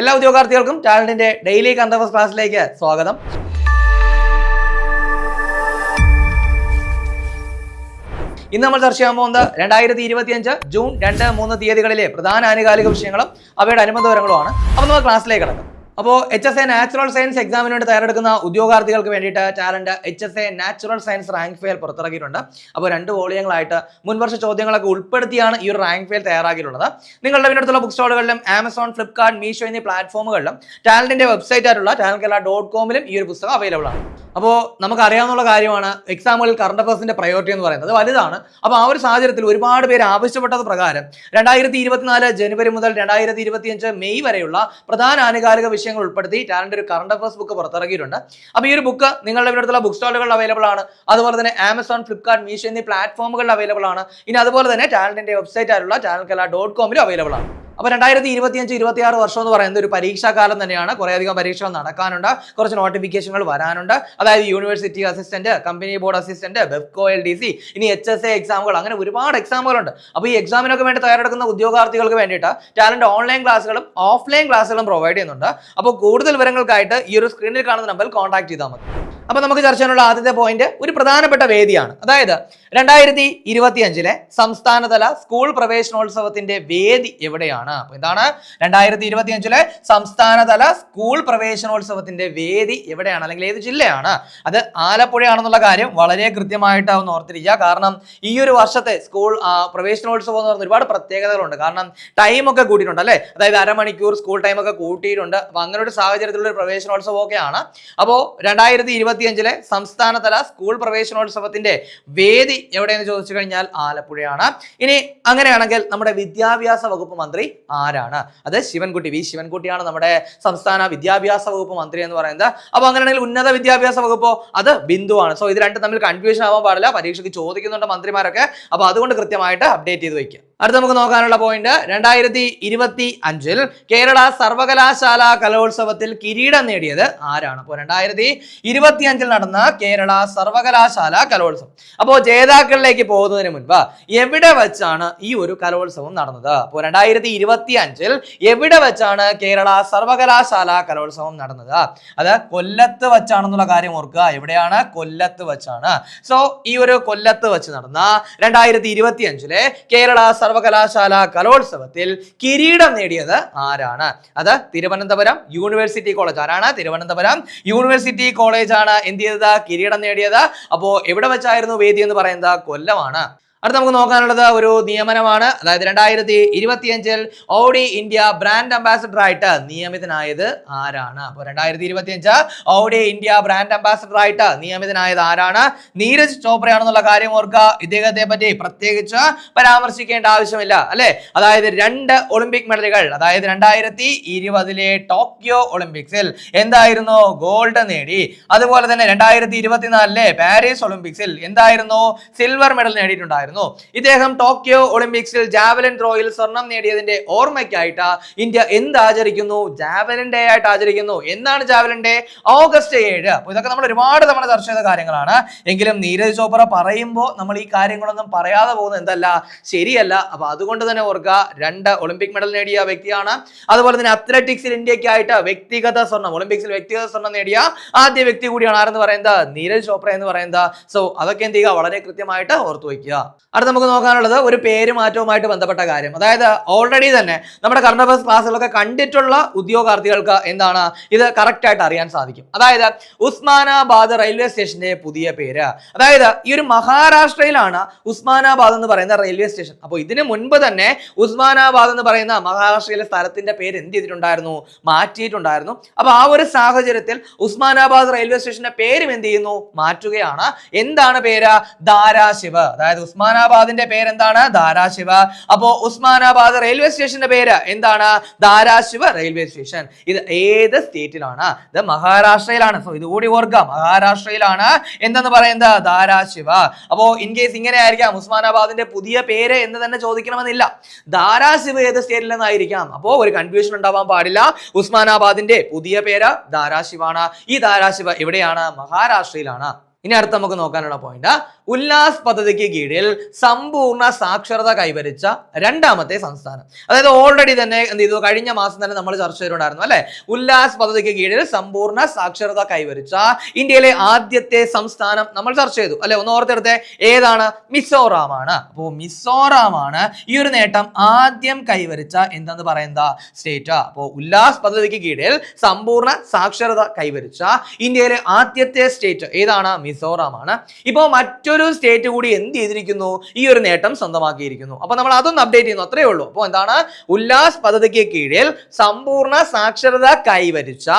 എല്ലാ ഉദ്യോഗാർത്ഥികൾക്കും ടാലന്റിന്റെ ഡെയിലി കണ്ടവസ് ക്ലാസ്സിലേക്ക് സ്വാഗതം. ഇന്ന് നമ്മൾ ചർച്ച ചെയ്യാൻ പോകുന്നത് രണ്ടായിരത്തി ഇരുപത്തി അഞ്ച് ജൂൺ രണ്ട് മൂന്ന് തീയതികളിലെ പ്രധാന ആനുകാലിക വിഷയങ്ങളും അവയുടെ അനുബന്ധ വിവരങ്ങളുമാണ്. അപ്പോൾ നമ്മൾ ക്ലാസ്സിലേക്ക് കിടക്കാം. അപ്പോൾ H S A natural science എക്സാമിന് വേണ്ടി തയ്യാറെടുക്കുന്ന ഉദ്യോഗാർത്ഥികൾക്ക് വേണ്ടിയിട്ട് talent H S A natural science rank file പുറത്തിറക്കിയിട്ടുണ്ട്. അപ്പോൾ രണ്ട് വോളിയങ്ങളായിട്ട് മുൻവർഷ ചോദ്യങ്ങളൊക്കെ ഉൾപ്പെടുത്തിയാണ് ഈ ഒരു റാങ്ക് ഫെയിൽ തയ്യാറാക്കിയിട്ടുള്ളത്. നിങ്ങളുടെ വീടിനടുത്തുള്ള ബുക്ക് സ്റ്റോളുകളിലും ആമസോൺ ഫ്ലിപ്കാർട്ട് മീഷോ എന്നീ പ്ലാറ്റ്ഫോമുകളിലും ടാലന്റിന്റെ വെബ്സൈറ്റ് ആയിട്ടുള്ള ടാലന്റ് കേരള ഡോട്ട് കോമിലും ഈ ഒരു പുസ്തകം അവൈലബിൾ ആണ്. അപ്പോൾ നമുക്ക് അറിയാവുന്ന കാര്യമാണ് എക്സാമുകളിൽ കറണ്ട് അഫയേഴ്സിന്റെ പ്രയോറിറ്റി എന്ന് പറയുന്നത് വലുതാണ്. അപ്പോൾ ആ ഒരു സാഹചര്യത്തിൽ ഒരുപാട് പേര് ആവശ്യപ്പെട്ടത് പ്രകാരം രണ്ടായിരത്തി ജനുവരി മുതൽ രണ്ടായിരത്തി മെയ് വരെയുള്ള പ്രധാന ആനുകാലിക വിഷയങ്ങൾ ഉൾപ്പെടുത്തി ടാലന്റ് ഒരു കറണ്ട് അഫയേഴ്സ് ബുക്ക് പുറത്തിറക്കിയിട്ടുണ്ട്. അപ്പോൾ ഈ ഒരു ബുക്ക് നിങ്ങളുടെ ഇവിടുത്തുള്ള ബുക്ക് സ്റ്റാളുകളിൽ അവൈലബിൾ ആണ്. അതുപോലെ തന്നെ ആമസോൺ ഫ്ലിപ്കാർട്ട് മീഷോ എന്നീ പ്ലാറ്റ്ഫോമുകളിൽ അവൈലബിൾ ആണ്. ഇനി അതുപോലെ തന്നെ ടാലന്റിന്റെ വെബ്സൈറ്റ് ആയിട്ടുള്ള ടാലന്റ് കല ഡോട്ട് കോമിലും അവൈലബിൾ ആണ്. അപ്പോൾ രണ്ടായിരത്തി ഇരുപത്തിയഞ്ച് ഇരുപത്തി ആറ് വർഷം എന്ന് പറയുന്നത് ഒരു പരീക്ഷാകാലം തന്നെയാണ് കുറേയധികം പരീക്ഷകൾ നടക്കാനുണ്ട്. കുറച്ച് നോട്ടിഫിക്കേഷനുകൾ വരാനുണ്ട്. അതായത് university assistant company board assistant Bevco L D C ഇനി എച്ച് എസ് എ എക്സാമുകൾ അങ്ങനെ ഒരുപാട് എക്സാമുകളുണ്ട് അപ്പോൾ ഈ എക്സാമിനൊക്കെ വേണ്ടി തയ്യാറെടുക്കുന്ന ഉദ്യോഗാർത്ഥികൾക്ക് വേണ്ടിയിട്ട് ടാലന്റ് ഓൺലൈൻ ക്ലാസ്സുകളും ഓഫ്ലൈൻ ക്ലാസ്സുകളും പ്രൊവൈഡ് ചെയ്യുന്നുണ്ട്. അപ്പോൾ കൂടുതൽ വിവരങ്ങൾക്കായിട്ട് ഈ ഒരു സ്ക്രീനിൽ കാണുന്ന നമ്പറിൽ കോൺടാക്ട് ചെയ്താൽ മതി. അപ്പോൾ നമുക്ക് ചർച്ച ചെയ്യാനുള്ള ആദ്യത്തെ പോയിന്റ് ഒരു പ്രധാനപ്പെട്ട വേദിയാണ്. അതായത് രണ്ടായിരത്തി ഇരുപത്തി അഞ്ചിലെ സംസ്ഥാനതല സ്കൂൾ പ്രവേശനോത്സവത്തിന്റെ വേദി എവിടെയാണ്? അപ്പോൾ എന്താണ് രണ്ടായിരത്തി ഇരുപത്തി അഞ്ചിലെ സംസ്ഥാനതല സ്കൂൾ പ്രവേശനോത്സവത്തിന്റെ വേദി എവിടെയാണ്? അല്ലെങ്കിൽ ഏത് ജില്ലയാണ്? അത് ആലപ്പുഴയാണെന്നുള്ള കാര്യം വളരെ കൃത്യമായിട്ട് ഒന്ന് ഓർത്തിരിക്കുക. കാരണം ഈ ഒരു വർഷത്തെ സ്കൂൾ പ്രവേശനോത്സവം എന്ന് പറഞ്ഞ ഒരുപാട് പ്രത്യേകതകളുണ്ട്. കാരണം ടൈം ഒക്കെ കൂട്ടിയിട്ടുണ്ട് അല്ലേ? അതായത് അരമണിക്കൂർ സ്കൂൾ ടൈം ഒക്കെ കൂട്ടിയിട്ടുണ്ട്. അപ്പോൾ അങ്ങനെ ഒരു സാഹചര്യത്തിലുള്ള ഒരു പ്രവേശനോത്സവം ഒക്കെയാണ് അപ്പോൾ രണ്ടായിരത്തി ഇരുപത്തിയഞ്ചിലെ സംസ്ഥാനതല സ്കൂൾ പ്രവേശനോത്സവത്തിന്റെ വേദി എവിടെയെന്ന് ചോദിച്ചു കഴിഞ്ഞാൽ ആലപ്പുഴയാണ്. ഇനി അങ്ങനെയാണെങ്കിൽ നമ്മുടെ വിദ്യാഭ്യാസ വകുപ്പ് മന്ത്രി ആരാണ്? അത് ശിവൻകുട്ടി. വി ശിവൻകുട്ടിയാണ് നമ്മുടെ സംസ്ഥാന വിദ്യാഭ്യാസ വകുപ്പ് മന്ത്രി എന്ന് പറയുന്നത്. അപ്പൊ അങ്ങനെയാണെങ്കിൽ ഉന്നത വിദ്യാഭ്യാസ വകുപ്പോ അത് ബിന്ദുവാണ് സോ ഇത് രണ്ടും തമ്മിൽ കൺഫ്യൂഷൻ ആവാൻ പാടില്ല. പരീക്ഷയ്ക്ക് ചോദിക്കുന്നുണ്ട് മന്ത്രിമാരൊക്കെ. അപ്പൊ അതുകൊണ്ട് കൃത്യമായിട്ട് അപ്ഡേറ്റ് ചെയ്ത് വെക്കുക അടുത്ത നമുക്ക് നോക്കാനുള്ള പോയിന്റ് രണ്ടായിരത്തി ഇരുപത്തി അഞ്ചിൽ കേരള സർവകലാശാല കലോത്സവത്തിൽ കിരീടം നേടിയത് ആരാണ്? അപ്പോൾ രണ്ടായിരത്തി ഇരുപത്തി അഞ്ചിൽ നടന്ന കേരള സർവകലാശാല കലോത്സവം. അപ്പോൾ ജേതാക്കളിലേക്ക് പോകുന്നതിന് മുൻപ് എവിടെ വെച്ചാണ് ഈ ഒരു കലോത്സവം നടന്നത്? അപ്പോൾ രണ്ടായിരത്തി ഇരുപത്തി അഞ്ചിൽ എവിടെ വെച്ചാണ് കേരള സർവകലാശാല കലോത്സവം നടന്നത്? അത് കൊല്ലത്ത് വെച്ചാണെന്നുള്ള കാര്യം ഓർക്കുക. എവിടെയാണ്? കൊല്ലത്ത് വെച്ചാണ്. സോ ഈ ഒരു കൊല്ലത്ത് വെച്ച് നടന്ന രണ്ടായിരത്തി ഇരുപത്തി അഞ്ചിലെ കേരള സർവകലാശാല കലോത്സവത്തിൽ കിരീടം നേടിയത് ആരാണ്? അത് തിരുവനന്തപുരം യൂണിവേഴ്സിറ്റി കോളേജ് ആരാണ്? തിരുവനന്തപുരം യൂണിവേഴ്സിറ്റി കോളേജ് ആണ്. എന്ത് ചെയ്തത്? കിരീടം നേടിയത്. അപ്പോ എവിടെ വെച്ചായിരുന്നു വേദി എന്ന് പറയുന്നത്? കൊല്ലമാണ്. അടുത്ത നമുക്ക് നോക്കാനുള്ളത് ഒരു നിയമനമാണ്. അതായത് രണ്ടായിരത്തി ഇരുപത്തിയഞ്ചിൽ ഓഡി ഇന്ത്യ ബ്രാൻഡ് അംബാസഡർ ആയിട്ട് നിയമിതനായത് ആരാണ്? അപ്പോൾ രണ്ടായിരത്തി ഇരുപത്തിയഞ്ച് ഓഡി ഇന്ത്യ ബ്രാൻഡ് അംബാസഡർ ആയിട്ട് നിയമിതനായത് ആരാണ്? നീരജ് ചോപ്രയാണെന്നുള്ള കാര്യം ഓർക്കുക. ഇദ്ദേഹത്തെ പറ്റി പ്രത്യേകിച്ച് പരാമർശിക്കേണ്ട ആവശ്യമില്ല അല്ലെ? അതായത് രണ്ട് ഒളിമ്പിക് മെഡലുകൾ അതായത് രണ്ടായിരത്തി ഇരുപതിലെ ടോക്കിയോ ഒളിമ്പിക്സിൽ എന്തായിരുന്നു? ഗോൾഡ് നേടി. അതുപോലെ തന്നെ രണ്ടായിരത്തി ഇരുപത്തിനാലിലെ പാരീസ് ഒളിമ്പിക്സിൽ എന്തായിരുന്നു? സിൽവർ മെഡൽ നേടിയിട്ടുണ്ടായിരുന്നു. ഇദ്ദേഹം ടോക്കിയോ ഒളിമ്പിക്സിൽ ജാവലിൻ ത്രോയിൽ സ്വർണം നേടിയതിന്റെ ഓർമ്മയ്ക്കായിട്ട് ഇന്ത്യ എന്ത് ആചരിക്കുന്നു? ജാവലിൻ ഡേ ആയിട്ട് ആചരിക്കുന്നു. എന്നാണ് ജാവലിൻ ഡേ? ഓഗസ്റ്റ് ഏഴ്. അപ്പോൾ ഇതൊക്കെ നമ്മൾ ഒരുപാട് തവണ ചർച്ച ചെയ്ത കാര്യങ്ങളാണ്. എങ്കിലും നീരജ് ചോപ്ര പറയുമ്പോൾ നമ്മൾ ഈ കാര്യങ്ങളൊന്നും പറയാതെ പോകുന്നത് എന്തല്ല? ശരിയല്ല. അപ്പൊ അതുകൊണ്ട് തന്നെ ഓർക്കുക രണ്ട് ഒളിമ്പിക് മെഡൽ നേടിയ വ്യക്തിയാണ്. അതുപോലെ തന്നെ അത്ലറ്റിക്സിൽ ഇന്ത്യക്കായിട്ട് വ്യക്തിഗത സ്വർണം ഒളിമ്പിക്സിൽ വ്യക്തിഗത സ്വർണം നേടിയ ആദ്യ വ്യക്തി കൂടിയാണ് ആരെന്ന് പറയുന്നത്? നീരജ് ചോപ്ര എന്ന് പറയുന്നത്. സോ അതൊക്കെ എന്ത് ചെയ്യുക? വളരെ കൃത്യമായിട്ട് ഓർത്തു വയ്ക്കുക. അടുത്ത നമുക്ക് നോക്കാനുള്ളത് ഒരു പേര് മാറ്റവുമായിട്ട് ബന്ധപ്പെട്ട കാര്യം. അതായത് ഓൾറെഡി തന്നെ നമ്മുടെ കറണ്ട് അഫയേഴ്സ് ക്ലാസ്സുകളൊക്കെ കണ്ടിട്ടുള്ള ഉദ്യോഗാർത്ഥികൾക്ക് എന്താണ് ഇത് കറക്റ്റ് ആയിട്ട് അറിയാൻ സാധിക്കും. അതായത് ഉസ്മാനാബാദ് റെയിൽവേ സ്റ്റേഷന്റെ പുതിയ പേര്. അതായത് ഈ ഒരു മഹാരാഷ്ട്രയിലാണ് ഉസ്മാനാബാദ് എന്ന് പറയുന്ന റെയിൽവേ സ്റ്റേഷൻ അപ്പോൾ ഇതിന് മുൻപ് തന്നെ ഉസ്മാനാബാദ് എന്ന് പറയുന്ന മഹാരാഷ്ട്രയിലെ സ്ഥലത്തിന്റെ പേര് എന്ത് ചെയ്തിട്ടുണ്ടായിരുന്നു? മാറ്റിയിട്ടുണ്ടായിരുന്നു. അപ്പോൾ ആ ഒരു സാഹചര്യത്തിൽ ഉസ്മാനാബാദ് റെയിൽവേ സ്റ്റേഷന്റെ പേരും എന്ത് ചെയ്യുന്നു? മാറ്റുകയാണ്. എന്താണ് പേര്? ധാരാശിവ്. അതായത് ഉസ്മാനാബാദിന്റെ പേര് എന്താണ് ധാരാശിവ്. അപ്പോ ഉസ്മാനാബാദ് റെയിൽവേ സ്റ്റേഷന്റെ പേര് എന്താണ്? Dharashiv railway station. ഇത് ഏത് സ്റ്റേറ്റിലാണ്? ഇത് മഹാരാഷ്ട്രയിലാണ്. സോ ഇതുകൂടി ഓർക്കുക. മഹാരാഷ്ട്രയിലാണ്. എന്തെന്ന് പറയുന്നത്? ധാരാശിവ. അപ്പോ ഇൻ കേസ് ഇങ്ങനെ ആയിരിക്കാം ഉസ്മാനാബാദിന്റെ പുതിയ പേര് എന്ന് തന്നെ ചോദിക്കണമെന്നില്ല. ധാരാശിവ ഏത് സ്റ്റേറ്റിൽ നിന്നായിരിക്കാം? അപ്പോ ഒരു കൺഫ്യൂഷൻ ഉണ്ടാവാൻ പാടില്ല. ഉസ്മാനാബാദിന്റെ പുതിയ പേര് ധാരാശിവാണ്. ഈ ധാരാശിവ എവിടെയാണ്? മഹാരാഷ്ട്രയിലാണ്. ഇനി അടുത്ത നമുക്ക് നോക്കാനുള്ള പോയിന്റ് ഉല്ലാസ് പദ്ധതിക്ക് കീഴിൽ സമ്പൂർണ സാക്ഷരത കൈവരിച്ച രണ്ടാമത്തെ സംസ്ഥാനം. അതായത് ഓൾറെഡി തന്നെ എന്ത് ചെയ്തു? കഴിഞ്ഞ മാസം തന്നെ നമ്മൾ ചർച്ച ചെയ്തിട്ടുണ്ടായിരുന്നു അല്ലെ? ഉല്ലാസ് പദ്ധതിക്ക് കീഴിൽ സമ്പൂർണ സാക്ഷരത കൈവരിച്ച ഇന്ത്യയിലെ ആദ്യത്തെ സംസ്ഥാനം നമ്മൾ ചർച്ച ചെയ്തു. അല്ലെ? ഒന്ന് ഓർത്തെടുത്തേ. ഏതാണ്? മിസോറാം ആണ് അപ്പോൾ മിസോറാം ആണ് ഈ ഒരു നേട്ടം ആദ്യം കൈവരിച്ച എന്തെന്ന് പറയുന്ന സ്റ്റേറ്റ് അപ്പോൾ ഉല്ലാസ് പദ്ധതിക്ക് കീഴിൽ സമ്പൂർണ സാക്ഷരത കൈവരിച്ച ഇന്ത്യയിലെ ആദ്യത്തെ സ്റ്റേറ്റ് ഏതാണ്? മിസോറാം ആണ് ഇപ്പോൾ മറ്റൊരു സ്റ്റേറ്റ് കൂടി എന്ത് ചെയ്തിരിക്കുന്നു? ഈ ഒരു നേട്ടം സ്വന്തമാക്കിയിരിക്കുന്നു. അപ്പോൾ നമ്മൾ അതൊന്ന് അപ്ഡേറ്റ് ചെയ്യുന്നു അത്രയേ ഉള്ളൂ. അപ്പോൾ എന്താണ്? ഉല്ലാസ് പദ്ധതിക്ക് കീഴിൽ സമ്പൂർണ സാക്ഷരത കൈവരിച്ച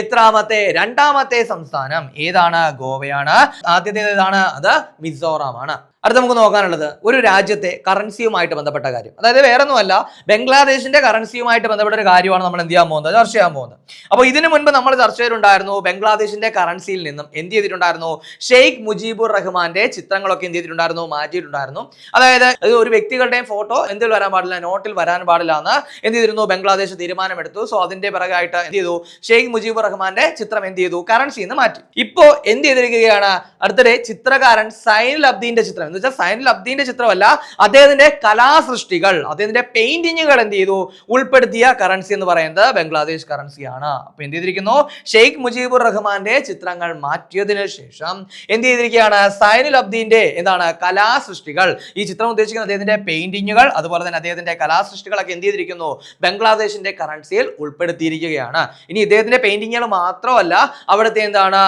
എത്രാമത്തെ രണ്ടാമത്തെ സംസ്ഥാനം ഏതാണ്? ഗോവയാണ്. ആദ്യത്തേതാണ് അത് മിസോറാം ആണ് അടുത്ത നമുക്ക് നോക്കാനുള്ളത് ഒരു രാജ്യത്തെ കറൻസിയുമായിട്ട് ബന്ധപ്പെട്ട കാര്യം. അതായത് വേറെ ഒന്നുമല്ല ബംഗ്ലാദേശിന്റെ കറൻസിയുമായിട്ട് ബന്ധപ്പെട്ട ഒരു കാര്യമാണ് നമ്മൾ എന്ത് ചെയ്യാൻ പോകുന്നത്? ചർച്ച ചെയ്യാൻ പോകുന്നത്. അപ്പോൾ ഇതിനു മുൻപ് നമ്മൾ ചർച്ച ചെയ്തിട്ടുണ്ടായിരുന്നു ബംഗ്ലാദേശിന്റെ കറൻസിയിൽ നിന്നും എന്ത് ചെയ്തിട്ടുണ്ടായിരുന്നു? ഷെയ്ഖ് മുജീബുർ റഹ്മാന്റെ ചിത്രങ്ങളൊക്കെ എന്ത് ചെയ്തിട്ടുണ്ടായിരുന്നു? മാറ്റിയിട്ടുണ്ടായിരുന്നു. അതായത് ഒരു വ്യക്തികളുടെയും ഫോട്ടോ എന്തിൽ വരാൻ പാടില്ല നോട്ടിൽ വരാൻ പാടില്ല എന്ന് എന്ത് ചെയ്തിരുന്നു? ബംഗ്ലാദേശ് തീരുമാനമെടുത്തു. സോ അതിന്റെ പിറകായിട്ട് എന്ത് ചെയ്തു? ഷെയ്ഖ് മുജീബുർ റഹ്മാന്റെ ചിത്രം എന്ത് ചെയ്തു? കറൻസിയിൽ നിന്ന് മാറ്റി. ഇപ്പോ എന്ത് ചെയ്തിരിക്കുകയാണ്? അടുത്തിടെ ചിത്രകാരൻ സൈനുൽ അബ്ദീന്റെ ചിത്രം എന്ന് വെച്ചാൽ സൈനുൽ അബ്ദീന്റെ ചിത്രമല്ല അദ്ദേഹത്തിന്റെ കലാസൃഷ്ടികൾ അദ്ദേഹത്തിന്റെ പെയിന്റിങ്ങുകൾ എന്ത് ചെയ്തു? ഉൾപ്പെടുത്തിയ കറൻസി എന്ന് പറയുന്നത് ബംഗ്ലാദേശ് കറൻസിയാണ് അപ്പൊ എന്ത് ചെയ്തിരിക്കുന്നു? ഷെയ്ഖ് മുജീബുർ റഹ്മാന്റെ ചിത്രങ്ങൾ മാറ്റിയതിനു ശേഷം എന്ത് ചെയ്തിരിക്കുകയാണ്? സൈനുൽ അബ്ദീന്റെ എന്താണ് കലാസൃഷ്ടികൾ. ഈ ചിത്രം ഉദ്ദേശിക്കുന്ന അദ്ദേഹത്തിന്റെ പെയിന്റിങ്ങുകൾ അതുപോലെ തന്നെ അദ്ദേഹത്തിന്റെ കലാസൃഷ്ടികളൊക്കെ എന്ത് ചെയ്തിരിക്കുന്നു? ബംഗ്ലാദേശിന്റെ കറൻസിയിൽ ഉൾപ്പെടുത്തിയിരിക്കുകയാണ്. ഇനി ഇദ്ദേഹത്തിന്റെ പെയിന്റിങ്ങുകൾ മാത്രമല്ല അവിടുത്തെ എന്താണ്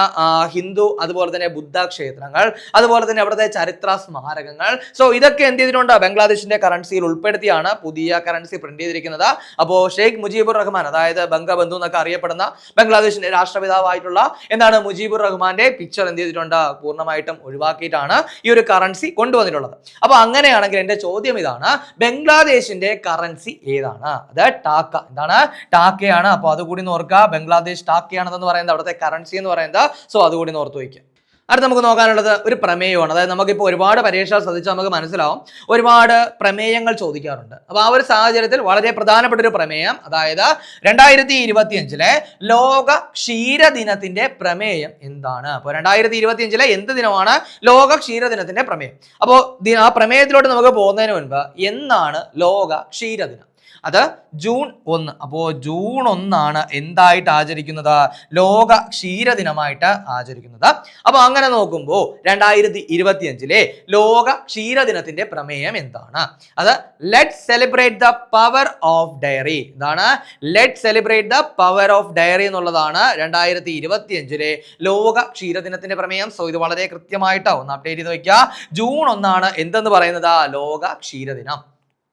ഹിന്ദു അതുപോലെ തന്നെ ബുദ്ധ ക്ഷേത്രങ്ങൾ അതുപോലെ തന്നെ അവിടുത്തെ ചരിത്ര സ്മാരകങ്ങൾ സോ ഇതൊക്കെ എന്ത് ചെയ്തിട്ടുണ്ട്? ബംഗ്ലാദേശിന്റെ കറൻസിയിൽ ഉൾപ്പെടുത്തിയാണ് പുതിയ കറൻസി പ്രിന്റ് ചെയ്തിരിക്കുന്നത്. അപ്പോ ഷെയ്ഖ് മുജീബുർ റഹ്മാൻ അതായത് ബംഗബന്ധു എന്നൊക്കെ അറിയപ്പെടുന്ന ബംഗ്ലാദേശിന്റെ രാഷ്ട്രപിതാവായിട്ടുള്ള എന്താണ് മുജീബുർ റഹ്മാന്റെ പിക്ചർ എന്ത് ചെയ്തിട്ടുണ്ട്? പൂർണമായിട്ടും ഒഴിവാക്കിയിട്ടാണ് ഈ ഒരു കറൻസി കൊണ്ടുവന്നിട്ടുള്ളത്. അപ്പോൾ അങ്ങനെയാണെങ്കിൽ എന്റെ ചോദ്യം ഇതാണ് ബംഗ്ലാദേശിന്റെ കറൻസി ഏതാണ്? അത് ടാക്ക. എന്താണ്? ടാക്കയാണ്. അപ്പോൾ അതുകൂടി ഓർക്കുക. ബംഗ്ലാദേശ് ടാക്കയാണെന്ന് പറയുന്നത് അവിടുത്തെ കറൻസി എന്ന് പറയുന്നത്. സോ അതുകൂടി ഓർത്ത് വയ്ക്കുക. അടുത്ത് നമുക്ക് നോക്കാനുള്ളത് ഒരു പ്രമേയമാണ് അതായത് നമുക്കിപ്പോൾ ഒരുപാട് പരീക്ഷകൾ ശ്രദ്ധിച്ചാൽ നമുക്ക് മനസ്സിലാവും. ഒരുപാട് പ്രമേയങ്ങൾ ചോദിക്കാറുണ്ട്. അപ്പോൾ ആ ഒരു സാഹചര്യത്തിൽ വളരെ പ്രധാനപ്പെട്ട ഒരു പ്രമേയം അതായത് രണ്ടായിരത്തി ഇരുപത്തിയഞ്ചിലെ ലോക ക്ഷീരദിനത്തിന്റെ പ്രമേയം എന്താണ്? അപ്പോൾ രണ്ടായിരത്തി ഇരുപത്തിയഞ്ചിലെ എന്ത് ദിനമാണ് ലോക ക്ഷീരദിനത്തിന്റെ പ്രമേയം? അപ്പോൾ ആ പ്രമേയത്തിലോട്ട് നമുക്ക് പോകുന്നതിന് മുൻപ് എന്നാണ് ലോക ക്ഷീരദിനം? അത് ജൂൺ ഒന്ന്. അപ്പോൾ ജൂൺ ഒന്നാണ് എന്തായിട്ട് ആചരിക്കുന്നത്? ലോക ക്ഷീരദിനമായിട്ട് ആചരിക്കുന്നത്. അപ്പോൾ അങ്ങനെ നോക്കുമ്പോൾ രണ്ടായിരത്തി ഇരുപത്തിയഞ്ചിലെ ലോക ക്ഷീരദിനത്തിന്റെ പ്രമേയം എന്താണ്? അത് let celebrate the power of dairy എന്താണ് let celebrate the power of dairy എന്നുള്ളതാണ് രണ്ടായിരത്തി ഇരുപത്തിയഞ്ചിലെ ലോക ക്ഷീരദിനത്തിന്റെ പ്രമേയം. സോ ഇത് വളരെ കൃത്യമായിട്ട് ഒന്ന് അപ്ഡേറ്റ് ചെയ്ത് വയ്ക്കുക. ജൂൺ ഒന്നാണ് എന്തെന്ന് പറയുന്നത്? ലോക ക്ഷീരദിനം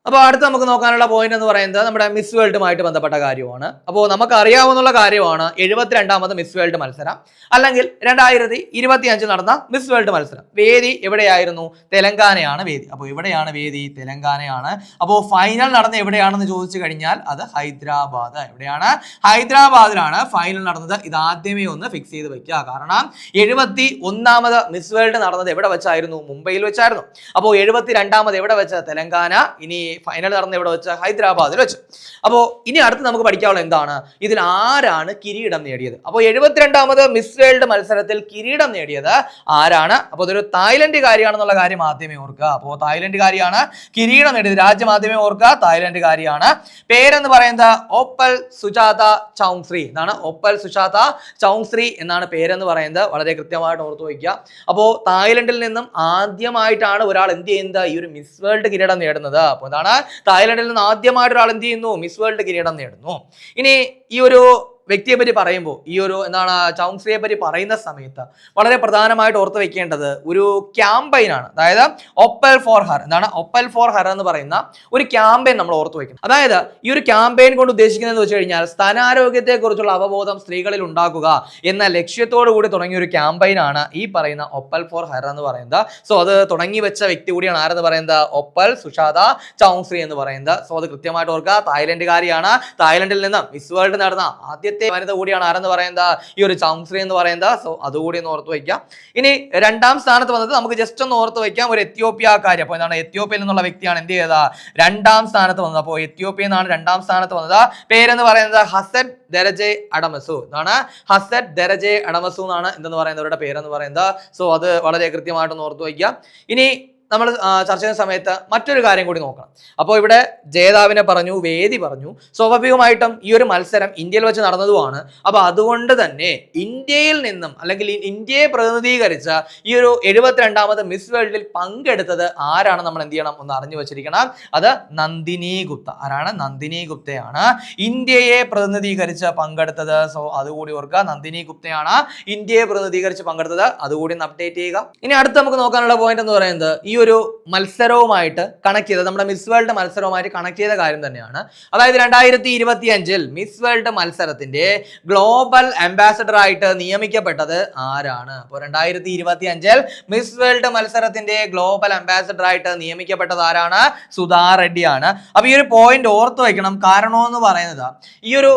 അപ്പോൾ അടുത്ത് നമുക്ക് നോക്കാനുള്ള പോയിന്റ് എന്ന് പറയുന്നത് നമ്മുടെ മിസ് വേൾഡുമായിട്ട് ബന്ധപ്പെട്ട കാര്യമാണ്. അപ്പോൾ നമുക്ക് അറിയാവുന്ന കാര്യമാണ് എഴുപത്തിരണ്ടാമത് മിസ് വേൾഡ് മത്സരം. അല്ലെങ്കിൽ രണ്ടായിരത്തി ഇരുപത്തി അഞ്ചിൽ നടന്ന മിസ് വേൾഡ് മത്സരം. വേദി എവിടെയായിരുന്നു? തെലങ്കാനയാണ് വേദി. അപ്പോൾ ഇവിടെയാണ് വേദി തെലങ്കാനയാണ്. അപ്പോൾ ഫൈനൽ നടന്ന എവിടെയാണെന്ന് ചോദിച്ചു കഴിഞ്ഞാൽ അത് ഹൈദരാബാദ് എവിടെയാണ്? ഹൈദരാബാദിലാണ് ഫൈനൽ നടന്നത്. ഇത് ആദ്യമേ ഒന്ന് ഫിക്സ് ചെയ്ത് വെക്കുക. കാരണം എഴുപത്തി ഒന്നാമത് മിസ് വേൾഡ് നടന്നത് എവിടെ വെച്ചായിരുന്നു? മുംബൈയിൽ വെച്ചായിരുന്നു. അപ്പോൾ എഴുപത്തി രണ്ടാമത് എവിടെ വെച്ച തെലങ്കാന? ഇനി ഫൈനൽ നടന്ന എവിടെ വെച്ച്? ഹൈദരാബാദിൽ വെച്ച്. അപ്പോൾ ഇനി അടുത്ത് നമുക്ക് പഠിക്കാനുള്ള എന്താണ്? ഇതിൽ ആരാണ് കിരീടം നേടിയത്? അപ്പോൾ എഴുപത്തിരണ്ടാമത് മിസ് വേൾഡ് മത്സരത്തിൽ കിരീടം നേടിയത് ആരാണ്? അപ്പോൾ അതൊരു തായ്ലൻഡുകാരിയാണെന്നുള്ള കാര്യം ആദ്യമേ ഓർക്കുക. അപ്പോൾ തായ്ലൻഡുകാരിയാണ് കിരീടം നേടിയത്. രാജ്യം ആദ്യമേ ഓർക്കുക. തായ്ലൻഡുകാരിയാണ്. പേരെന്ന് പറയുന്നത് ഓപ്പൽ സുജാത ചൗങ്ശ്രീ എന്നാണ് ഓപ്പൽ സുജാത ചൗങ്ശ്രീ എന്നാണ് പേരെന്ന് പറയുന്നത്. വളരെ കൃത്യമായിട്ട് ഓർത്ത് വയ്ക്കുക. അപ്പോൾ തായ്ലൻഡിൽ നിന്നും ആദ്യമായിട്ടാണ് ഒരാൾ എന്ത് ചെയ്യുന്നത്? ഈ ഒരു മിസ് വേൾഡ് കിരീടം നേടുന്നത്. അപ്പോൾ എന്താണ് തായ്ലൻഡിൽ നിന്ന് ആദ്യമായിട്ട് ഒരാൾ എന്ത് ചെയ്യുന്നു? മിസ് വേൾഡ് കിരീടം നേടുന്നു. ഇനി ഈ ഒരു വ്യക്തിയെ പറ്റി പറയുമ്പോൾ ഈ ഒരു എന്താണ് ചൗങ്സ്രിയെ പറ്റി പറയുന്ന സമയത്ത് വളരെ പ്രധാനമായിട്ട് ഓർത്ത് വെക്കേണ്ടത് ഒരു ക്യാമ്പയിൻ ആണ് അതായത് ഒപ്പൽ ഫോർ ഹർ. എന്താണ്? ഒപ്പൽ ഫോർ ഹർ എന്ന് പറയുന്ന ഒരു ക്യാമ്പയിൻ നമ്മൾ ഓർത്ത് വെക്കണം. അതായത് ഈ ഒരു ക്യാമ്പയിൻ കൊണ്ട് ഉദ്ദേശിക്കുന്നത് വെച്ച് കഴിഞ്ഞാൽ സ്ഥാനാരോഗ്യത്തെക്കുറിച്ചുള്ള അവബോധം സ്ത്രീകളിൽ ഉണ്ടാക്കുക എന്ന ലക്ഷ്യത്തോടു കൂടി തുടങ്ങിയ ഒരു ക്യാമ്പയിൻ ആണ് ഈ പറയുന്ന ഒപ്പൽ ഫോർ ഹർ എന്ന് പറയുന്നത്. സോ അത് തുടങ്ങി വെച്ച വ്യക്തി കൂടിയാണ് ആരെന്ന് പറയുന്നത്? ഒപ്പൽ സുഷാദ ചൗങ്സ്രി എന്ന് പറയുന്നത്. സോ അത് കൃത്യമായിട്ട് ഓർക്കുക. തായ്ലൻഡുകാരിയാണ്. തായ്ലൻഡിൽ നിന്ന് മിസ് വേൾഡ് നടന്ന ആദ്യത്തെ ആദ്യത്തെ വനിത കൂടിയാണ്. ആരെന്ന് പറയുന്നത്? ഈ ഒരു ചൗങ്സ്രി എന്ന് പറയുന്നത്. സോ അതുകൂടി ഒന്ന് ഓർത്ത് വയ്ക്കാം. ഇനി രണ്ടാം സ്ഥാനത്ത് വന്നത് നമുക്ക് ജസ്റ്റ് ഒന്ന് ഓർത്ത് വയ്ക്കാം. ഒരു എത്യോപ്യക്കാരി അപ്പോൾ എന്താണ്? എത്യോപ്യയിൽ നിന്നുള്ള വ്യക്തിയാണ് എന്ത് ചെയ്തത്? രണ്ടാം സ്ഥാനത്ത് വന്നത്. അപ്പോൾ എത്യോപ്യയിൽ നിന്നാണ് രണ്ടാം സ്ഥാനത്ത് വന്നത്. പേരെന്ന് പറയുന്നത് ഹസൻ ദരജെ അടമസു. എന്നാണ് ഹസൻ ദരജെ അടമസു എന്നാണ് എന്തെന്ന് പറയുന്നവരുടെ പേരെന്ന് പറയുന്നത്. സോ അത് വളരെ കൃത്യമായിട്ടൊന്ന് ഓർത്ത് വയ്ക്കാം. ഇനി നമ്മൾ ചർച്ച ചെയ്യുന്ന സമയത്ത് മറ്റൊരു കാര്യം കൂടി നോക്കണം. അപ്പോൾ ഇവിടെ ജേതാവിനെ പറഞ്ഞു വേദി പറഞ്ഞു. സ്വാഭാവികമായിട്ടും ഈ ഒരു മത്സരം ഇന്ത്യയിൽ വെച്ച് നടന്നതുമാണ്. അപ്പോൾ അതുകൊണ്ട് തന്നെ ഇന്ത്യയിൽ നിന്നും അല്ലെങ്കിൽ ഇന്ത്യയെ പ്രതിനിധീകരിച്ച ഈ ഒരു എഴുപത്തിരണ്ടാമത് മിസ് വേൾഡിൽ പങ്കെടുത്തത് ആരാണ് നമ്മൾ എന്ത് ചെയ്യണം ഒന്ന് അറിഞ്ഞു വെച്ചിരിക്കണം. അത് നന്ദിനി ഗുപ്ത. ആരാണ്? നന്ദിനി ഗുപ്തയാണ്. ഇന്ത്യയെ പ്രതിനിധീകരിച്ച് പങ്കെടുത്തത്. സോ അതുകൂടി ഓർക്കുക. നന്ദിനി ഗുപ്തയാണ്. ഇന്ത്യയെ പ്രതിനിധീകരിച്ച് പങ്കെടുത്തത്. അതുകൂടി ഒന്ന് അപ്ഡേറ്റ് ചെയ്യുക. ഇനി അടുത്ത് നമുക്ക് നോക്കാനുള്ള പോയിന്റ് എന്ന് പറയുന്നത് ഈ ഒരു മത്സരവുമായിട്ട് കണക്ട് ചെയ്ത നമ്മുടെ മിസ് വേൾഡ് മത്സരവുമായിട്ട് കണക്ട് ചെയ്ത കാര്യം തന്നെയാണ്. അതായത് രണ്ടായിരത്തി ഇരുപത്തി അഞ്ചിൽ മിസ് വേൾഡ് മത്സരത്തിന്റെ ഗ്ലോബൽ അംബാസഡർ ആയിട്ട് നിയമിക്കപ്പെട്ടത് ആരാണ്? അപ്പോൾ രണ്ടായിരത്തി ഇരുപത്തി അഞ്ചിൽ മിസ് വേൾഡ് മത്സരത്തിന്റെ ഗ്ലോബൽ അംബാസഡർ ആയിട്ട് നിയമിക്കപ്പെട്ടത് ആരാണ്? സുധാ റെഡ്ഡിയാണ്. അപ്പൊ ഈ ഒരു പോയിന്റ് ഓർത്ത് വയ്ക്കണം കാരണം എന്ന് പറയുന്നത് ഈ ഒരു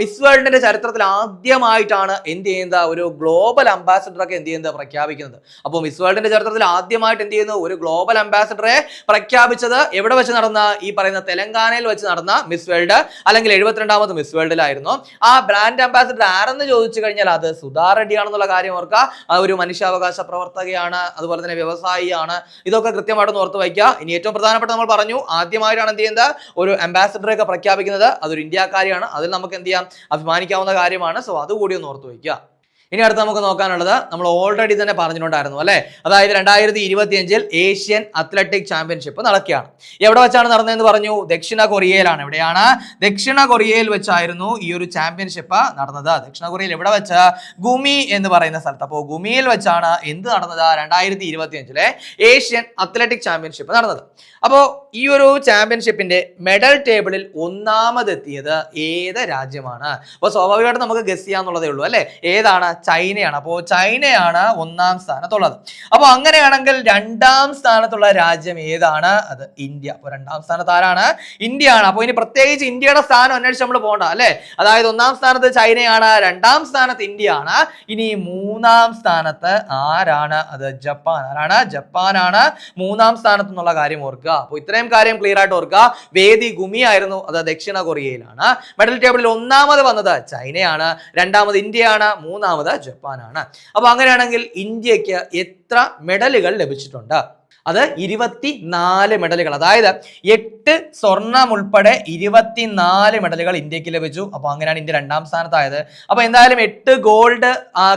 മിസ് വേൾഡിന്റെ ചരിത്രത്തിൽ ആദ്യമായിട്ടാണ് എന്ത് ചെയ്യുന്നത്? ഒരു ഗ്ലോബൽ അംബാസഡർ ഒക്കെ എന്ത് ചെയ്യുന്നത്? പ്രഖ്യാപിക്കുന്നത്. അപ്പോൾ മിസ് വേൾഡിന്റെ ചരിത്രത്തിൽ ആദ്യമായിട്ട് എന്ത് ചെയ്യുന്നു? ഒരു ഗ്ലോബൽ അംബാസഡറെ പ്രഖ്യാപിച്ചത് എവിടെ വെച്ച് നടന്ന? ഈ പറയുന്ന തെലങ്കാനയിൽ വെച്ച് നടന്ന മിസ് വേൾഡ് അല്ലെങ്കിൽ എഴുപത്തിരണ്ടാമത് മിസ് വേൾഡിലായിരുന്നു ആ ബ്രാൻഡ് അംബാസഡർ ആരെന്ന് ചോദിച്ചു കഴിഞ്ഞാൽ അത് സുധാ റെഡ്ഡിയാണെന്നുള്ള കാര്യം ഓർക്കുക. ഒരു മനുഷ്യാവകാശ പ്രവർത്തകയാണ് അതുപോലെ തന്നെ വ്യവസായിയാണ്. ഇതൊക്കെ കൃത്യമായിട്ട് ഓർത്ത് വയ്ക്കുക. ഇനി ഏറ്റവും പ്രധാനപ്പെട്ട നമ്മൾ പറഞ്ഞു ആദ്യമായിട്ടാണ് എന്ത് ചെയ്യുന്നത്? ഒരു അംബാസഡറെ ഒക്കെ പ്രഖ്യാപിക്കുന്നത്. അതൊരു ഇന്ത്യക്കാരിയാണ്. അതിൽ നമുക്ക് എന്ത് ചെയ്യാം? അഭിമാനിക്കാവുന്ന കാര്യമാണ്. സോ അതുകൂടി ഒന്ന് ഓർത്ത് വയ്ക്കുക. ഇനി അടുത്ത് നമുക്ക് നോക്കാനുള്ളത് നമ്മൾ ഓൾറെഡി തന്നെ പറഞ്ഞിട്ടുണ്ടായിരുന്നു അല്ലേ? അതായത് രണ്ടായിരത്തി ഇരുപത്തിയഞ്ചിൽ ഏഷ്യൻ അത്ലറ്റിക് ചാമ്പ്യൻഷിപ്പ് നടക്കുകയാണ്. എവിടെ വെച്ചാണ് നടന്നതെന്ന് പറഞ്ഞു? ദക്ഷിണ കൊറിയയിലാണ്. എവിടെയാണ്? ദക്ഷിണ കൊറിയയിൽ വെച്ചായിരുന്നു ഈ ഒരു ചാമ്പ്യൻഷിപ്പ് നടന്നത്. ദക്ഷിണ കൊറിയയിൽ എവിടെ വെച്ച്? ഗുമി എന്ന് പറയുന്ന സ്ഥലത്ത്. അപ്പോൾ ഗുമിയിൽ വെച്ചാണ് എന്ത് നടന്നത്? രണ്ടായിരത്തി ഇരുപത്തിയഞ്ചിലെ ഏഷ്യൻ അത്ലറ്റിക് ചാമ്പ്യൻഷിപ്പ് നടന്നത്. അപ്പോൾ ഈ ഒരു ചാമ്പ്യൻഷിപ്പിന്റെ മെഡൽ ടേബിളിൽ ഒന്നാമതെത്തിയത് ഏത് രാജ്യമാണ്? അപ്പോൾ സ്വാഭാവികമായിട്ടും നമുക്ക് ഗസ് ചെയ്യാന്നുള്ളതേ ഉള്ളൂ അല്ലേ? ഏതാണ് ചൈനയാണ്. അപ്പോൾ ചൈനയാണ് ഒന്നാം സ്ഥാനത്തുള്ളത്. അപ്പോൾ അങ്ങനെയാണെങ്കിൽ രണ്ടാം സ്ഥാനത്തുള്ള രാജ്യം ഏതാണ്? അത് ഇന്ത്യ. അപ്പോൾ രണ്ടാം സ്ഥാനത്ത് ആരാണ്? ഇന്ത്യയാണ്. അപ്പോൾ ഇനി പ്രത്യേകിച്ച് ഇന്ത്യയുടെ സ്ഥാനം അന്വേഷിച്ച് നമ്മൾ പോകണ്ട അല്ലേ? അതായത് ഒന്നാം സ്ഥാനത്ത് ചൈനയാണ് രണ്ടാം സ്ഥാനത്ത് ഇന്ത്യയാണ്. ഇനി മൂന്നാം സ്ഥാനത്ത് ആരാണ്? അത് ജപ്പാൻ. ആരാണ്? ജപ്പാനാണ് മൂന്നാം സ്ഥാനത്ത് എന്നുള്ള കാര്യം ഓർക്കുക. അപ്പോൾ ഇത്രയും കാര്യം ക്ലിയർ ആയിട്ട് ഓർക്കുക. വേദി ഗുമി ആയിരുന്നു അത് ദക്ഷിണ കൊറിയയിലാണ്. മെഡൽ ടേബിളിൽ ഒന്നാമത് വന്നത് ചൈനയാണ്. രണ്ടാമത് ഇന്ത്യയാണ്. മൂന്നാമത് ജപ്പാനാണ്. അപ്പോൾ അങ്ങനെയാണെങ്കിൽ ഇന്ത്യയ്ക്ക് എത്ര മെഡലുകൾ ലഭിച്ചിട്ടുണ്ട്? അത് ഇരുപത്തി നാല് മെഡലുകൾ. അതായത് എട്ട് സ്വർണം ഉൾപ്പെടെ ഇരുപത്തിനാല് മെഡലുകൾ ഇന്ത്യയ്ക്ക് ലഭിച്ചു. അപ്പോൾ അങ്ങനെയാണ് ഇന്ത്യ രണ്ടാം സ്ഥാനത്തായത്. അപ്പോൾ എന്തായാലും എട്ട് ഗോൾഡ്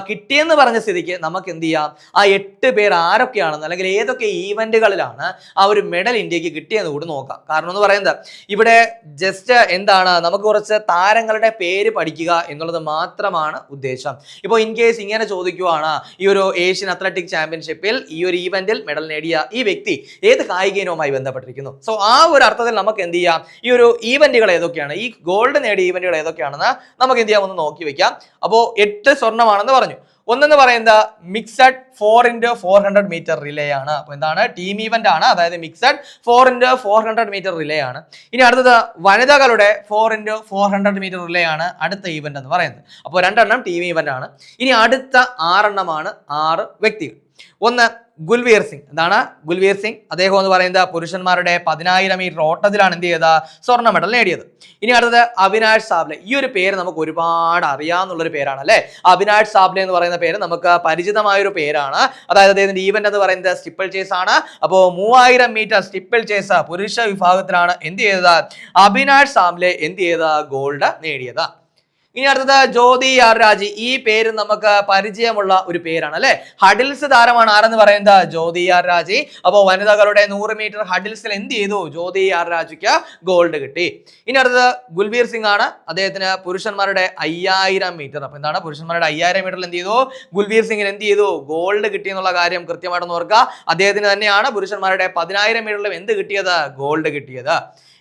കിട്ടിയെന്ന് പറഞ്ഞ സ്ഥിതിക്ക് നമുക്ക് എന്ത് ചെയ്യാം? ആ എട്ട് പേർ ആരൊക്കെയാണെന്ന് അല്ലെങ്കിൽ ഏതൊക്കെ ഈവന്റുകളിലാണ് ആ ഒരു മെഡൽ ഇന്ത്യയ്ക്ക് കിട്ടിയെന്ന് കൂടി നോക്കാം. കാരണം എന്ന് പറയുന്നത് ഇവിടെ ജസ്റ്റ് എന്താണ് നമുക്ക് കുറച്ച് താരങ്ങളുടെ പേര് പഠിക്കുക എന്നുള്ളത് മാത്രമാണ് ഉദ്ദേശം. ഇപ്പോൾ ഇൻ കേസ് ഇങ്ങനെ ചോദിക്കുവാണ് ഈ ഒരു ഏഷ്യൻ അത്ലറ്റിക് ചാമ്പ്യൻഷിപ്പിൽ ഈ ഒരു ഈവന്റിൽ മെഡൽ നേടിയ വ്യക്തി ഏത് കായിക ഇനവുമായി ബന്ധപ്പെട്ടിരിക്കുന്നു? സോ ആ ഒരു അർത്ഥത്തിൽ നമുക്ക് എന്ത് ചെയ്യാം? ഈ ഒരു ഈവന്റുകൾ ഏതൊക്കെയാണ്? ഈ ഗോൾഡ് നേടിയ ഈവന്റുകൾ ഏതൊക്കെയാണെന്ന് നമുക്ക് എന്ത് ചെയ്യാം? ഒന്ന് നോക്കി വെക്കാം. അപ്പോൾ എട്ട് സ്വർണമാണെന്ന് പറഞ്ഞു. ഒന്നെന്ന് പറയുന്നത് mixed four into four hundred metre relay ആണ്. അപ്പോൾ എന്താണ്? ടീം ഈവന്റ് ആണ്. അതായത് mixed four into four hundred metre relay ആണ്. ഇനി അടുത്തത് വനിതകളുടെ four into four hundred metre relay ആണ് അടുത്ത ഈവന്റ് എന്ന് പറയുന്നത്. അപ്പോൾ രണ്ടെണ്ണം ടീം ഈവന്റ് ആണ്. ഇനി അടുത്ത ആറെണ്ണമാണ് ആറ് വ്യക്തികൾ. ഒന്ന് ഗുൽവീർ സിംഗ്. എന്താണ്? ഗുൽവീർ സിംഗ്. അദ്ദേഹം എന്ന് പറയുന്നത് പുരുഷന്മാരുടെ പതിനായിരം മീറ്റർ ഓട്ടത്തിലാണ് എന്ത് ചെയ്തത്? സ്വർണ മെഡൽ നേടിയത്. ഇനി അടുത്തത് അവിനാഷ് സാബ്ലെ. ഈ ഒരു പേര് നമുക്ക് ഒരുപാട് അറിയാവുന്നുള്ളൊരു പേരാണ് അല്ലേ? അവിനാഷ് സാബ്ലെ എന്ന് പറയുന്ന പേര് നമുക്ക് പരിചിതമായൊരു പേരാണ്. അതായത് അദ്ദേഹത്തിന്റെ ഈവന്റ് എന്ന് പറയുന്നത് സ്റ്റിപ്പിൾ ചേസ് ആണ്. അപ്പോൾ മൂവായിരം മീറ്റർ സ്റ്റിപ്പിൾ ചേസ് പുരുഷ വിഭാഗത്തിലാണ് എന്ത് ചെയ്തത്? അവിനാഷ് സാബ്ലെ എന്ത് ചെയ്ത ഗോൾഡ് നേടിയത്. ഇനി അടുത്തത് ജ്യോതി ആർ രാജി. ഈ പേര് നമുക്ക് പരിചയമുള്ള ഒരു പേരാണ് അല്ലെ? ഹഡിൽസ് താരമാണ് ആരെന്ന് പറയുന്നത്? ജ്യോതി ആർ രാജി. അപ്പോൾ വനിതകളുടെ നൂറ് മീറ്റർ ഹഡിൽസിൽ എന്ത് ചെയ്തു? ജ്യോതി ആർ രാജിക്ക് ഗോൾഡ് കിട്ടി. ഇനി അടുത്തത് ഗുൽവീർ സിംഗ് ആണ്. അദ്ദേഹത്തിന് പുരുഷന്മാരുടെ അയ്യായിരം മീറ്റർ. അപ്പൊ എന്താണ്? പുരുഷന്മാരുടെ അയ്യായിരം മീറ്ററിൽ എന്ത് ചെയ്തു? ഗുൽവീർ സിംഗിന് എന്ത് ചെയ്തു? ഗോൾഡ് കിട്ടി എന്നുള്ള കാര്യം കൃത്യമായിട്ടൊന്ന് ഓർക്കുക. അദ്ദേഹത്തിന് തന്നെയാണ് പുരുഷന്മാരുടെ പതിനായിരം മീറ്ററിലും എന്ത് കിട്ടിയത്? ഗോൾഡ് കിട്ടിയത്.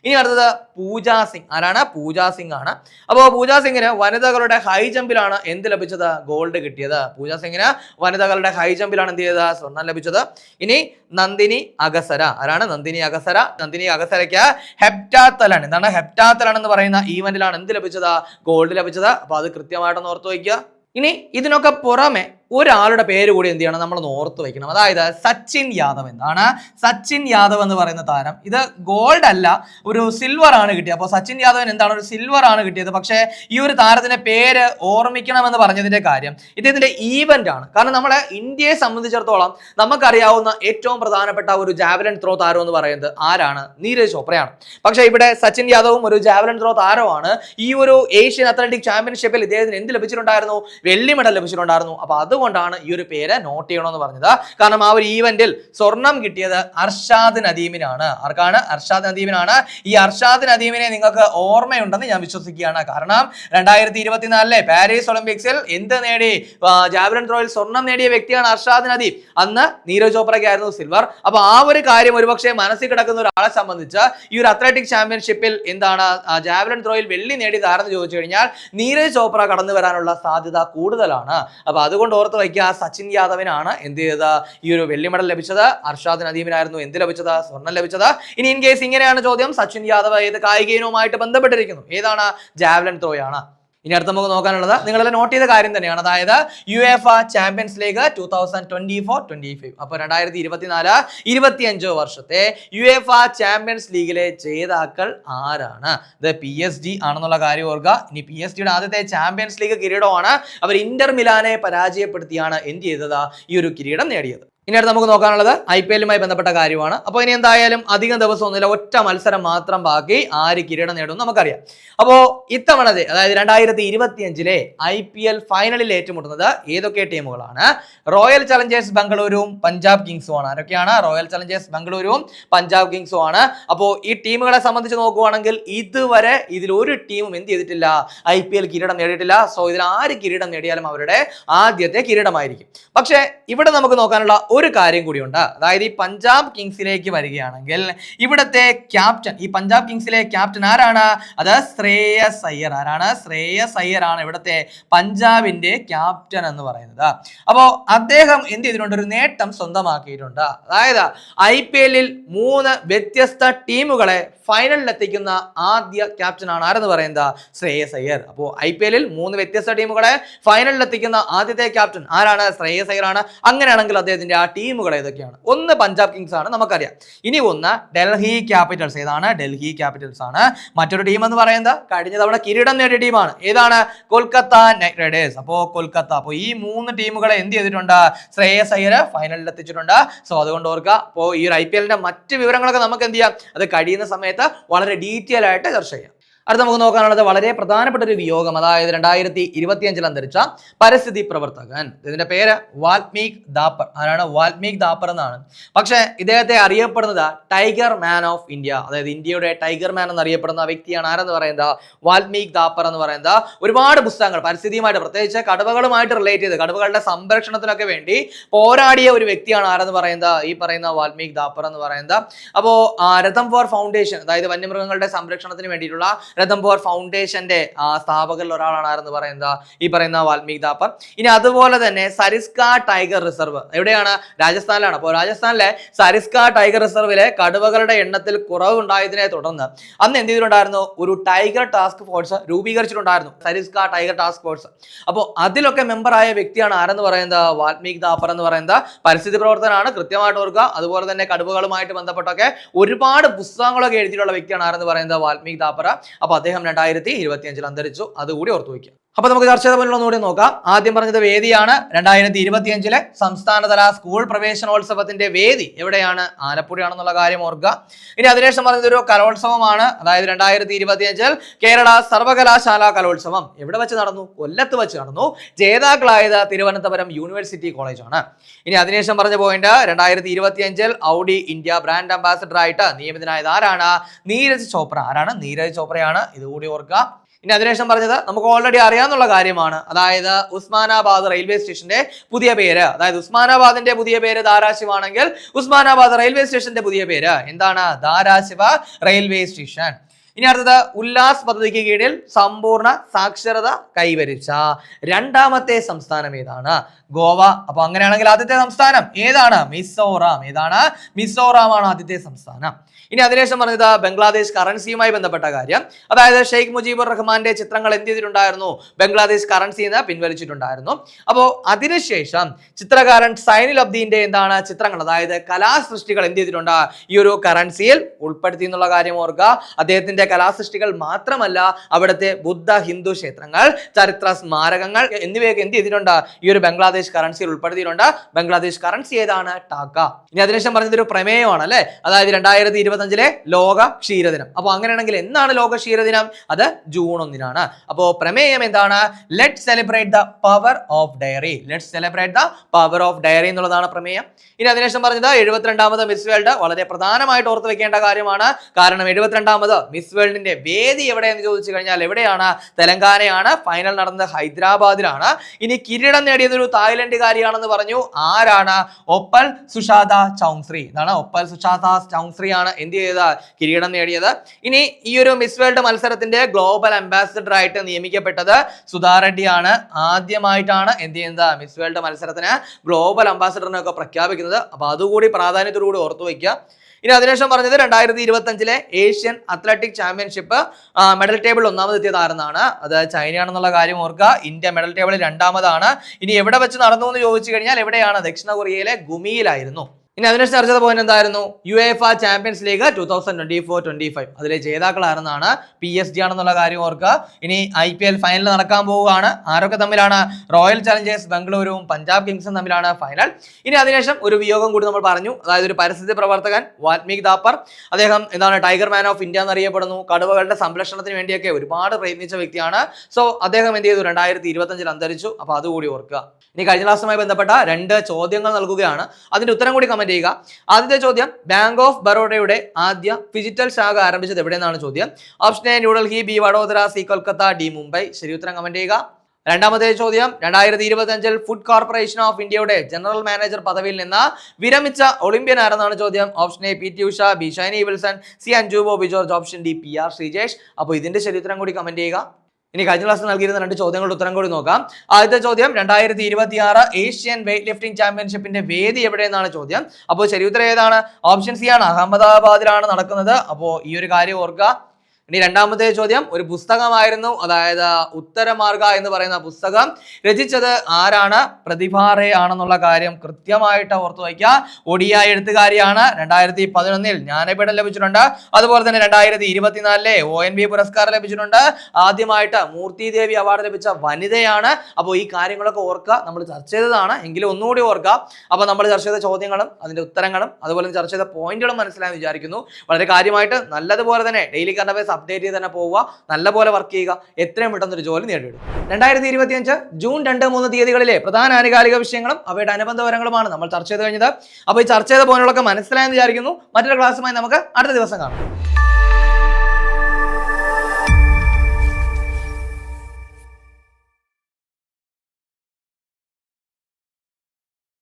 ഇനി അടുത്തത് പൂജാ സിംഗ്. ആരാണ്? പൂജാ സിംഗ് ആണ്. അപ്പോൾ പൂജാ സിംഗിന് വനിതകളുടെ ഹൈ ജമ്പിലാണ് എന്ത് ലഭിച്ചത്? ഗോൾഡ് കിട്ടിയത്. പൂജാ സിംഗിന് വനിതകളുടെ ഹൈ ജമ്പിലാണ് എന്ത് ചെയ്തത്? സ്വർണം ലഭിച്ചത്. ഇനി നന്ദിനി അഗസര. ആരാണ്? നന്ദിനി അഗസര. നന്ദിനി അഗസരയ്ക്ക് ഹെപ്റ്റാത്തലൺ എന്താണ് ഹെപ്റ്റാത്തലൺ എന്ന് പറയുന്ന ഈവന്റിലാണ് എന്ത് ലഭിച്ചത്? ഗോൾഡ് ലഭിച്ചത്. അപ്പോൾ അത് കൃത്യമായിട്ടൊന്ന് ഓർത്ത് വയ്ക്കുക. ഇനി ഇതിനൊക്കെ പുറമെ ഒരാളുടെ പേര് കൂടി എന്ത് ചെയ്യണം? നമ്മൾ ഓർത്ത് വെക്കണം. അതായത് സച്ചിൻ യാദവ് എന്നാണ് സച്ചിൻ യാദവ് എന്ന് പറയുന്ന താരം. ഇത് ഗോൾഡ് അല്ല ഒരു സിൽവർ ആണ് കിട്ടിയത്. അപ്പോൾ സച്ചിൻ യാദവൻ എന്താണ്? ഒരു സിൽവർ ആണ് കിട്ടിയത്. പക്ഷേ ഈ ഒരു താരത്തിന്റെ പേര് ഓർമ്മിക്കണമെന്ന് പറഞ്ഞതിന്റെ കാര്യം ഇദ്ദേഹത്തിന്റെ ഈവന്റ് ആണ്. കാരണം നമ്മളെ ഇന്ത്യയെ സംബന്ധിച്ചിടത്തോളം നമുക്കറിയാവുന്ന ഏറ്റവും പ്രധാനപ്പെട്ട ഒരു ജാവലിൻ ത്രോ താരം എന്ന് പറയുന്നത് ആരാണ്? നീരജ് ചോപ്രയാണ്. പക്ഷേ ഇവിടെ സച്ചിൻ യാദവും ഒരു ജാവലിൻ ത്രോ താരമാണ് ഈ ഒരു ഏഷ്യൻ അത്ലറ്റിക് ചാമ്പ്യൻഷിപ്പിൽ ഇദ്ദേഹത്തിന് എന്ത് ലഭിച്ചിട്ടുണ്ടായിരുന്നു? വെള്ളി മെഡൽ ലഭിച്ചിട്ടുണ്ടായിരുന്നു. അപ്പൊ അതുകൊണ്ടാണ് ഈ ഒരു പേര് നോട്ട് ചെയ്യണമെന്ന് പറഞ്ഞത്. കാരണം ആ ഒരു ഈവന്റിൽ സ്വർണം കിട്ടിയത് അർഷാദ് നദീമിനാണ്. ആർക്കാണ്? അർഷാദ് നദീമിനാണ്. ഈ അർഷാദ് നദീമിനെ നിങ്ങൾക്ക് ഓർമ്മയുണ്ടെന്ന് ഞാൻ വിശ്വസിക്കുകയാണ്. കാരണം രണ്ടായിരത്തി ഇരുപത്തിനാലിലെ പാരീസ് ഒളിമ്പിക്സിൽ എന്ത് നേടി? ജാവലിൻ ത്രോയിൽ സ്വർണം നേടിയ വ്യക്തിയാണ് അർഷാദ് നദീം. അന്ന് നീരജ് ചോപ്രയ്ക്കായിരുന്നു സിൽവർ അപ്പൊ ആ ഒരു കാര്യം ഒരുപക്ഷെ മനസ്സിൽ കിടക്കുന്ന ഒരാളെ സംബന്ധിച്ച് ഈ ഒരു അത്ലറ്റിക് ചാമ്പ്യൻഷിപ്പിൽ എന്താണ്? ജാവലിൻ ത്രോയിൽ വെള്ളി നേടിയതാരെന്ന് ചോദിച്ചു കഴിഞ്ഞാൽ നീരജ് ചോപ്ര കടന്നു വരാനുള്ള സാധ്യത കൂടുതലാണ്. അപ്പൊ അതുകൊണ്ട് ഓർത്ത് വയ്ക്കുക. സച്ചിൻ യാദവിനാണ് എന്ത് ചെയ്തത്? ഈ ഒരു വെള്ളി മെഡൽ ലഭിച്ചത്. അർഷാദ് നദീമിനായിരുന്നു എന്ത് ലഭിച്ചത്? സ്വർണം ലഭിച്ചത്. ഇനി ഇൻ കേസ് ഇങ്ങനെയാണ് ചോദ്യം. സച്ചിൻ യാദവ് ഏത് കായിക ഇനവുമായിട്ട് ബന്ധപ്പെട്ടിരിക്കുന്നു? ഏതാണ്? ജാവലിൻ ത്രോയാണ്. ഇനി അടുത്ത നമുക്ക് നോക്കാനുള്ളത് നിങ്ങളെല്ലാം നോട്ട് ചെയ്ത കാര്യം തന്നെയാണ്. അതായത് UEFA champions league two thousand twenty four twenty five അപ്പോൾ രണ്ടായിരത്തി ഇരുപത്തിനാല് ഇരുപത്തിയഞ്ചോ വർഷത്തെ യു എഫ് ചാമ്പ്യൻസ് ലീഗിലെ ജേതാക്കൾ ആരാണ്? ഇത് പി എസ് ജി ആണെന്നുള്ള കാര്യം ഓർക്കുക. ഇനി പി എസ് ജിയുടെ ആദ്യത്തെ ചാമ്പ്യൻസ് ലീഗ് കിരീടമാണ്. അവർ ഇന്റർ മിലാനെ പരാജയപ്പെടുത്തിയാണ് എന്ത് ചെയ്തത്? ഈ ഒരു കിരീടം നേടിയത്. ഇനി അടുത്ത് നമുക്ക് നോക്കാനുള്ളത് ഐ പി എല്ലുമായി ബന്ധപ്പെട്ട കാര്യമാണ്. അപ്പോൾ ഇനി എന്തായാലും അധികം ദിവസമൊന്നുമില്ല. ഒറ്റ മത്സരം മാത്രം ബാക്കി ആര് കിരീടം നേടും നമുക്കറിയാം. അപ്പോൾ ഇത്തവണത്തെ അതായത് രണ്ടായിരത്തി ഇരുപത്തി അഞ്ചിലെ ഐ പി എൽ ഫൈനലിൽ ഏറ്റുമുട്ടുന്നത് ഏതൊക്കെ ടീമുകളാണ്? റോയൽ ചലഞ്ചേഴ്സ് ബംഗളൂരുവും പഞ്ചാബ് കിങ്സും ആണ് ആരൊക്കെയാണ്? റോയൽ ചലഞ്ചേഴ്സ് ബംഗളൂരുവും പഞ്ചാബ് കിങ്സും ആണ് അപ്പോൾ ഈ ടീമുകളെ സംബന്ധിച്ച് നോക്കുവാണെങ്കിൽ ഇതുവരെ ഇതിൽ ഒരു ടീമും എന്ത് ചെയ്തിട്ടില്ല. ഐ പി എൽ കിരീടം നേടിയിട്ടില്ല. സോ ഇതിൽ ആര് കിരീടം നേടിയാലും അവരുടെ ആദ്യത്തെ കിരീടമായിരിക്കും. പക്ഷേ ഇവിടെ നമുക്ക് നോക്കാനുള്ള ഒരു കാര്യം കൂടിയുണ്ട് അതായത് ഈ പഞ്ചാബ് കിങ്സിലേക്ക് വരികയാണെങ്കിൽ ഇവിടുത്തെ ക്യാപ്റ്റൻ ഈ പഞ്ചാബ് കിങ്സിലെ ക്യാപ്റ്റൻ ആരാണ്? അത് ശ്രേയസ് അയ്യർ. ആരാണ്? ശ്രേയസ് അയ്യർ ആണ് ഇവിടുത്തെ പഞ്ചാബിന്റെ ക്യാപ്റ്റൻ എന്ന് പറയുന്നത്. അപ്പോൾ അദ്ദേഹം എന്ത് ചെയ്തിട്ടുണ്ട്? ഒരു നേട്ടം സ്വന്തമാക്കിയിട്ടുണ്ട്. അതായത് ഐ പി എല്ലിൽ മൂന്ന് വ്യത്യസ്ത ടീമുകളെ ഫൈനലിൽ എത്തിക്കുന്ന ആദ്യ ക്യാപ്റ്റനാണ് ആരെന്ന് പറയുന്നത്? ശ്രേയസ് അയ്യർ. അപ്പോൾ ഐ പി എല്ലിൽ മൂന്ന് വ്യത്യസ്ത ടീമുകളെ ഫൈനലിൽ എത്തിക്കുന്ന ആദ്യത്തെ ക്യാപ്റ്റൻ ആരാണ്? ശ്രേയസ് അയ്യർ ആണ് അങ്ങനെയാണെങ്കിൽ അദ്ദേഹത്തിന്റെ ആ ടീമുകൾ ഏതൊക്കെയാണ്? ഒന്ന് പഞ്ചാബ് കിങ്സ് ആണ് നമുക്കറിയാം. ഇനി ഒന്ന് ഡൽഹി ക്യാപിറ്റൽസ്. ഏതാണ്? ഡൽഹി ക്യാപിറ്റൽസ് ആണ്. മറ്റൊരു ടീം എന്ന് പറയുന്നത് കഴിഞ്ഞ തവണ കിരീടം നേടിയ ടീമാണ്. ഏതാണ്? Kolkata knight riders. അപ്പോൾ കൊൽക്കത്ത. അപ്പോൾ ഈ മൂന്ന് ടീമുകളെ എന്ത് ചെയ്തിട്ടുണ്ട്? ശ്രേയസ് അയ്യർ ഫൈനലിൽ എത്തിച്ചിട്ടുണ്ട്. സോ അതുകൊണ്ട് ഓർക്കുക അപ്പോൾ ഈ ഒരു ഐ പി എല്ലിന്റെ മറ്റ് വിവരങ്ങളൊക്കെ നമുക്ക് എന്ത് ചെയ്യാം? അത് കഴിയുന്ന സമയത്ത് വളരെ ഡീറ്റെയിൽ ആയിട്ട് ചർച്ച ചെയ്യാം. അടുത്ത നമുക്ക് നോക്കാനുള്ളത് വളരെ പ്രധാനപ്പെട്ട ഒരു വിയോഗം. അതായത് രണ്ടായിരത്തി ഇരുപത്തിയഞ്ചിൽ അന്തരിച്ച പരിസ്ഥിതി പ്രവർത്തകൻ. ഇതിന്റെ പേര് വാൽമീക് ദാപ്പർ. ആരാണ്? വാൽമീക് ദാപ്പർ എന്നാണ്. പക്ഷേ ഇദ്ദേഹത്തെ അറിയപ്പെടുന്നത് ടൈഗർ മാൻ ഓഫ് ഇന്ത്യ. അതായത് ഇന്ത്യയുടെ ടൈഗർ മാൻ എന്നറിയപ്പെടുന്ന വ്യക്തിയാണ് ആരെന്ന് പറയുന്നത്? വാൽമീക് ദാപ്പർ എന്ന് പറയുന്നത് ഒരുപാട് പുസ്തകങ്ങൾ പരിസ്ഥിതിയുമായിട്ട് പ്രത്യേകിച്ച് കടുവകളുമായിട്ട് റിലേറ്റ് ചെയ്ത് കടുവകളുടെ സംരക്ഷണത്തിനൊക്കെ വേണ്ടി പോരാടിയ ഒരു വ്യക്തിയാണ് ആരെന്ന് പറയുന്നത്? ഈ പറയുന്ന വാൽമീക് ദാപ്പർ എന്ന് പറയുന്നത്. അപ്പോൾ രഥം ഫോർ ഫൗണ്ടേഷൻ അതായത് വന്യമൃഗങ്ങളുടെ സംരക്ഷണത്തിന് വേണ്ടിയിട്ടുള്ള രഥം ഫോർ ഫൗണ്ടേഷന്റെ സ്ഥാപകരിൽ ഒരാളാണ് ആരെന്ന് പറയുന്നത് ഈ പറയുന്ന വാൽമീകി ദാപ്പർ. ഇനി അതുപോലെ തന്നെ സരിസ്ക ടൈഗർ റിസർവ്. എവിടെയാണ്? രാജസ്ഥാനിലാണ്. അപ്പോൾ രാജസ്ഥാനിലെ സരിസ്ക ടൈഗർ റിസർവിലെ കടുവകളുടെ എണ്ണത്തിൽ കുറവ് കുറവുണ്ടായതിനെ തുടർന്ന് അന്ന് എന്ത് ചെയ്തിട്ടുണ്ടായിരുന്നു? ഒരു tiger task force രൂപീകരിച്ചിട്ടുണ്ടായിരുന്നു. Sariska tiger task force. അപ്പോൾ അതിലൊക്കെ മെമ്പറായ വ്യക്തിയാണ് ആരെന്ന് പറയുന്നത്? വാൽമീകി ദാപ്പർ എന്ന് പറയുന്നത് പരിസ്ഥിതി പ്രവർത്തനമാണ് കൃത്യമായിട്ട് ഓർക്കുക. അതുപോലെ തന്നെ കടുവകളുമായിട്ട് ബന്ധപ്പെട്ടൊക്കെ ഒരുപാട് പുസ്തകങ്ങളൊക്കെ എഴുതിയിട്ടുള്ള വ്യക്തിയാണ് ആരെന്ന് പറയുന്നത്? വാൽമീകി ദാപ്പർ. അപ്പോൾ അദ്ദേഹം രണ്ടായിരത്തി ഇരുപത്തിയഞ്ചിൽ അന്തരിച്ചു. അതുകൂടി ഓർത്തു വയ്ക്കുക അപ്പൊ നമുക്ക് ചർച്ച ചെയ്ത പോലുള്ള ഒന്നുകൂടി നോക്കാം. ആദ്യം പറഞ്ഞത് വേദിയാണ്. രണ്ടായിരത്തി ഇരുപത്തിയഞ്ചിലെ സംസ്ഥാനതല സ്കൂൾ പ്രവേശനോത്സവത്തിന്റെ വേദി എവിടെയാണ്? ആലപ്പുഴയാണെന്നുള്ള കാര്യം ഓർക്കുക. ഇനി അതിനുശേഷം പറഞ്ഞത് ഒരു കലോത്സവമാണ്. അതായത് രണ്ടായിരത്തി ഇരുപത്തിയഞ്ചിൽ കേരള സർവകലാശാല കലോത്സവം എവിടെ വെച്ച് നടന്നു? കൊല്ലത്ത് വെച്ച് നടന്നു. ജേതാക്കളായത് തിരുവനന്തപുരം യൂണിവേഴ്സിറ്റി കോളേജാണ്. ഇനി അതിനുശേഷം പറഞ്ഞ പോയിന്റ് രണ്ടായിരത്തി ഇരുപത്തിയഞ്ചിൽ ഔഡി ഇന്ത്യ ബ്രാൻഡ് അംബാസഡർ ആയിട്ട് നിയമിതനായത് ആരാണ്? നീരജ് ചോപ്ര. ആരാണ്? നീരജ് ചോപ്രയാണ്. ഇതുകൂടി ഓർക്കുക. ഇനി അതിനുശേഷം പറഞ്ഞത് നമുക്ക് ഓൾറെഡി അറിയാവുന്ന കാര്യമാണ്. അതായത് ഉസ്മാനാബാദ് റെയിൽവേ സ്റ്റേഷന്റെ പുതിയ പേര്. അതായത് ഉസ്മാനാബാദിന്റെ പുതിയ പേര് ധാരാശിവാണെങ്കിൽ ഉസ്മാനാബാദ് റെയിൽവേ സ്റ്റേഷന്റെ പുതിയ പേര്. എന്താണ്? ധാരാശിവ റെയിൽവേ സ്റ്റേഷൻ ഇനി അടുത്തത് ഉല്ലാസ് പദ്ധതിക്ക് കീഴിൽ സമ്പൂർണ സാക്ഷരത കൈവരിച്ച രണ്ടാമത്തെ സംസ്ഥാനം ഏതാണ്? ഗോവ. അപ്പൊ അങ്ങനെയാണെങ്കിൽ ആദ്യത്തെ സംസ്ഥാനം ഏതാണ്? മിസോറാം. ഏതാണ്? മിസോറാം ആണ് ആദ്യത്തെ സംസ്ഥാനം. ഇനി അതിനുശേഷം പറഞ്ഞത് ബംഗ്ലാദേശ് കറൻസിയുമായി ബന്ധപ്പെട്ട കാര്യം. അതായത് ഷെയ്ഖ് മുജീബുർ റഹ്മാന്റെ ചിത്രങ്ങൾ എന്ത് ചെയ്തിട്ടുണ്ടായിരുന്നു? ബംഗ്ലാദേശ് കറൻസി എന്ന് പിൻവലിച്ചിട്ടുണ്ടായിരുന്നു. അപ്പോൾ അതിനുശേഷം ചിത്രകാരൻ സൈനുൽ അബ്ദീന്റെ എന്താണ് ചിത്രങ്ങൾ? അതായത് കലാസൃഷ്ടികൾ എന്ത് ചെയ്തിട്ടുണ്ട്? ഈ ഒരു കറൻസിയിൽ ഉൾപ്പെടുത്തി എന്നുള്ള കാര്യം ഓർക്കുക. അദ്ദേഹത്തിന്റെ കലാസൃഷ്ടികൾ മാത്രമല്ല അവിടുത്തെ ബുദ്ധ ഹിന്ദു ക്ഷേത്രങ്ങൾ ചരിത്ര സ്മാരകങ്ങൾ എന്നിവയൊക്കെ എന്ത് ചെയ്തിട്ടുണ്ട്? ഈ ഒരു ബംഗ്ലാദേശ് കറൻസിയിൽ ഉൾപ്പെടുത്തിയിട്ടുണ്ട്. ബംഗ്ലാദേശ് കറൻസി ഏതാണ്? ടാക്ക. ഇനി അതിനുശേഷം പറഞ്ഞത് ഒരു പ്രമേയമാണ് അല്ലെ? അതായത് രണ്ടായിരത്തി ഇരുപത്തഞ്ചിലെ ലോക ക്ഷീരദിനം. അപ്പോൾ അങ്ങനെയാണെങ്കിൽ എന്താണ് ലോക ക്ഷീരദിനം? അത് ജൂൺ ഒന്നിനാണ്. അപ്പോൾ പ്രമേയം എന്താണ്? Let celebrate the power of dairy let celebrate the power of dairy എന്നുള്ളതാണ് പ്രമേയം. ഇനി അതിനുശേഷം പറഞ്ഞത് എഴുപത്തിരണ്ടാമത് മിസ് വേൾഡ്. വളരെ പ്രധാനമായിട്ട് ഓർത്ത് വെക്കേണ്ട കാര്യമാണ്. കാരണം എഴുപത്തിരണ്ടാമത് മിസ് വേൾഡിന്റെ വേദി എവിടെയെന്ന് ചോദിച്ചു കഴിഞ്ഞാൽ എവിടെയാണ്? തെലങ്കാനയാണ്. ഫൈനൽ നടന്നത് ഹൈദരാബാദിലാണ്. ഇനി കിരീടം നേടിയത് ഒരു തായ്ലൻഡുകാരിയാണെന്ന് പറഞ്ഞു. ആരാണ്? ഒപ്പൽ സുഷാദ ചൗങ്ശ്രീ ഇതാണ് ഒപ്പൽ സുഷാദ ചൗങ്ശ്രീ ആണ് എന്ത് ചെയ്ത കിരീടം നേടിയത്. ഇനി ഈ ഒരു മിസ് വേൾഡ് മത്സരത്തിന്റെ ഗ്ലോബൽ അംബാസിഡർ ആയിട്ട് നിയമിക്കപ്പെട്ടത് സുധാ റെഡ്ഡിയാണ്. ആദ്യമായിട്ടാണ് എന്ത് ചെയ്യുന്നത്? മിസ് വേൾഡ് മത്സരത്തിന് ഗ്ലോബൽ അംബാസിഡറിനൊക്കെ പ്രഖ്യാപിക്കുന്നത്. അപ്പൊ അതുകൂടി പ്രാധാന്യത്തോടുകൂടി ഓർത്തു വയ്ക്കുക ഇനി അതിനുശേഷം പറഞ്ഞത് രണ്ടായിരത്തി ഇരുപത്തി അഞ്ചിലെ Asian athletic championship medal table ഒന്നാമത് എത്തിയത് ആരെന്നാണ് അത് ചൈനയാണെന്നുള്ള കാര്യം ഓർക്കുക. ഇന്ത്യ മെഡൽ ടേബിൾ രണ്ടാമതാണ്. ഇനി എവിടെ വെച്ച് നടന്നു എന്ന് ചോദിച്ചു കഴിഞ്ഞാൽ എവിടെയാണ് ദക്ഷിണ കൊറിയയിലെ ഗുമിയിലായിരുന്നു. ഇനി അതിനുശേഷം ചർച്ച ചെയ്ത പോയിന്റ് എന്തായിരുന്നു? U F champions league two thousand twenty four twenty five അതിലെ ജേതാക്കളാണെന്നാണ് പി എസ് ഡി ആണെന്നുള്ള കാര്യം ഓർക്കുക. ഇനി ഐ പി എൽ ഫൈനൽ നടക്കാൻ പോവുകയാണ്. ആരൊക്കെ തമ്മിലാണ്? റോയൽ ചലഞ്ചേഴ്സ് ബംഗളൂരുവും പഞ്ചാബ് കിങ്സും തമ്മിലാണ് ഫൈനൽ ഇനി അതിനുശേഷം ഒരു വിയോഗം കൂടി നമ്മൾ പറഞ്ഞു. അതായത് ഒരു പരിസ്ഥിതി പ്രവർത്തകൻ വാൽമീക് ദാപ്പർ. അദ്ദേഹം എന്താണ്? ടൈഗർ മാൻ ഓഫ് ഇന്ത്യ എന്നറിയപ്പെടുന്നു. കടുവകളുടെ സംരക്ഷണത്തിന് വേണ്ടിയൊക്കെ ഒരുപാട് പ്രയത്നിച്ച വ്യക്തിയാണ്. സോ അദ്ദേഹം എന്ത് ചെയ്തു? രണ്ടായിരത്തി ഇരുപത്തഞ്ചിൽ അന്തരിച്ചു. അപ്പോൾ അതുകൂടി ഓർക്കുക. ഇനി കഴിഞ്ഞ ക്ലാസ്സുമായി ബന്ധപ്പെട്ട രണ്ട് ചോദ്യങ്ങൾ നൽകുകയാണ്. അതിന്റെ ഉത്തരം കൂടി കമന്റ് ചെയ്യുക. ആദ്യത്തെ ചോദ്യം ബാങ്ക് ഓഫ് ബറോഡയുടെ ആദ്യ ഫിജിറ്റൽ ശാഖ ആരംഭിച്ചത് എവിടെയെന്നാണ് ചോദ്യം. Option A New Delhi B Vadodara C Kolkata D Mumbai ശരി ഉത്തരം കമന്റ് ചെയ്യുക. രണ്ടാമത്തെ ചോദ്യം രണ്ടായിരത്തി ഇരുപത്തി അഞ്ചിൽ ഫുഡ് കോർപ്പറേഷൻ ഓഫ് ഇന്ത്യയുടെ ജനറൽ മാനേജർ പദവിയിൽ നിന്ന് വിരമിച്ച ഒളിമ്പ്യൻ ആരെന്നാണ് ചോദ്യം? Option A P T Usha B Shiny Wilson C Anju Bobby George option D P R Sreejesh. അപ്പോൾ ഇതിന്റെ ശരി ഉത്തരം കൂടി കമന്റ് ചെയ്യുക. ഇനി കഴിഞ്ഞ ക്ലാസ്സിൽ നൽകിയിരുന്ന രണ്ട് ചോദ്യങ്ങളുടെ ഉത്തരം കൂടി നോക്കാം. ആദ്യത്തെ ചോദ്യം രണ്ടായിരത്തി ഇരുപത്തി ആറ് ഏഷ്യൻ വെയിറ്റ് ലിഫ്റ്റിംഗ് ചാമ്പ്യൻഷിപ്പിന്റെ വേദി എവിടെയെന്നാണ് ചോദ്യം. അപ്പോൾ ശരി ഉത്തരം ഏതാണ്? ഓപ്ഷൻ സി ആണ് അഹമ്മദാബാദിലാണ് നടക്കുന്നത്. അപ്പോൾ ഈ ഒരു കാര്യം ഓർക്കുക. ഇനി രണ്ടാമത്തെ ചോദ്യം. ഒരു പുസ്തകമായിരുന്നു അതായത് ഉത്തരമാർഗ എന്ന് പറയുന്ന പുസ്തകം. രചിച്ചത് ആരാണ്? പ്രതിഭാറെ ആണെന്നുള്ള കാര്യം കൃത്യമായിട്ട് ഓർത്തു വയ്ക്കുക. ഒഡിയ എഴുത്തുകാരിയാണ് രണ്ടായിരത്തി പതിനൊന്നിൽ ജ്ഞാനപീഠം ലഭിച്ചിട്ടുണ്ട്. അതുപോലെ തന്നെ രണ്ടായിരത്തി ഇരുപത്തിനാലിലെ ഒ എൻ ബി പുരസ്കാരം ലഭിച്ചിട്ടുണ്ട്. ആദ്യമായിട്ട് മൂർത്തി ദേവി അവാർഡ് ലഭിച്ച വനിതയാണ്. അപ്പോൾ ഈ കാര്യങ്ങളൊക്കെ ഓർക്കുക. നമ്മൾ ചർച്ച ചെയ്തതാണ്. എങ്കിലും ഒന്നുകൂടി ഓർക്കുക. അപ്പോൾ നമ്മൾ ചർച്ച ചെയ്ത ചോദ്യങ്ങളും അതിന്റെ ഉത്തരങ്ങളും അതുപോലെ ചർച്ച ചെയ്ത പോയിന്റുകളും മനസ്സിലായെന്ന് വിചാരിക്കുന്നു. വളരെ കാര്യമായിട്ട് നല്ലതുപോലെ തന്നെ ഡെയിലി അഫയേഴ്സ് അപ്ഡേറ്റ് ചെയ്ത് തന്നെ പോവുക. നല്ലപോലെ വർക്ക് ചെയ്യുക. എത്രയും പെട്ടെന്ന് ഒരു ജോലി നേടിയിടും രണ്ടായിരത്തി ഇരുപത്തിയഞ്ച് ജൂൺ രണ്ട് മൂന്ന് തീയതികളിലെ പ്രധാന ആനുകാലിക വിഷയങ്ങളും അവയുടെ അനുബന്ധ വിവരങ്ങളുമാണ് നമ്മൾ ചർച്ച ചെയ്ത് കഴിഞ്ഞത്. അപ്പോൾ ഈ ചർച്ച ചെയ്ത പോയിന്റുകളൊക്കെ മനസ്സിലായെന്ന് വിചാരിക്കുന്നു. മറ്റൊരു ക്ലാസ്സുമായി നമുക്ക് അടുത്ത ദിവസം കാണാം.